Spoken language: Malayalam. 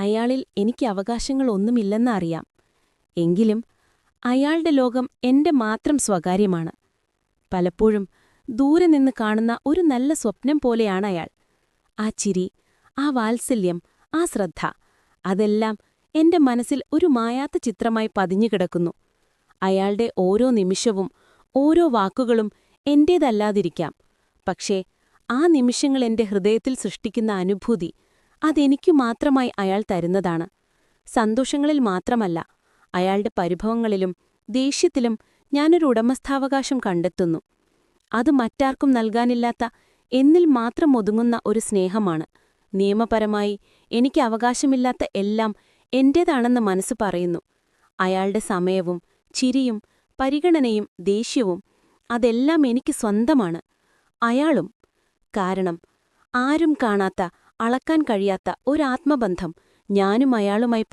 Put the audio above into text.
അയാളിൽ എനിക്ക് അവകാശങ്ങളൊന്നുമില്ലെന്ന് അറിയാം എങ്കിലും അയാളുടെ ലോകം എന്റെ മാത്രം സ്വകാര്യമാണ്. പലപ്പോഴും ദൂരെ നിന്ന് കാണുന്ന ഒരു നല്ല സ്വപ്നം പോലെയാണ് അയാൾ. ആ ചിരി ആ വാത്സല്യം ആ ശ്രദ്ധ അതെല്ലാം എന്റെ മനസ്സിൽ ഒരു മായാത്ത ചിത്രമായി പതിഞ്ഞുകിടക്കുന്നു അയാളുടെ ഓരോ നിമിഷവും ഓരോ വാക്കുകളും എന്റേതല്ലാതിരിക്കാം. പക്ഷേ ആ നിമിഷങ്ങൾ എന്റെ ഹൃദയത്തിൽ സൃഷ്ടിക്കുന്ന അനുഭൂതി അതെനിക്കു മാത്രമായി അയാൾ തരുന്നതാണ്. സന്തോഷങ്ങളിൽ മാത്രമല്ല അയാളുടെ പരിഭവങ്ങളിലും ദേഷ്യത്തിലും ഞാനൊരു ഉടമസ്ഥാവകാശം കണ്ടെത്തുന്നു. അത് മറ്റാർക്കും നൽകാനില്ലാത്ത എന്നിൽ മാത്രം ഒതുങ്ങുന്ന ഒരു സ്നേഹമാണ്. നിയമപരമായി എനിക്ക് അവകാശമില്ലാത്ത എല്ലാം എന്റേതാണെന്ന് മനസ്സ് പറയുന്നു. അയാളുടെ സമയവും ചിരിയും പരിഗണനയും ദേഷ്യവും അതെല്ലാം എനിക്ക് സ്വന്തമാണ്. അയാളും കാരണം ആരും കാണാത്ത അളക്കാൻ കഴിയാത്ത ഒരാത്മബന്ധം ഞാനും അയാളുമായി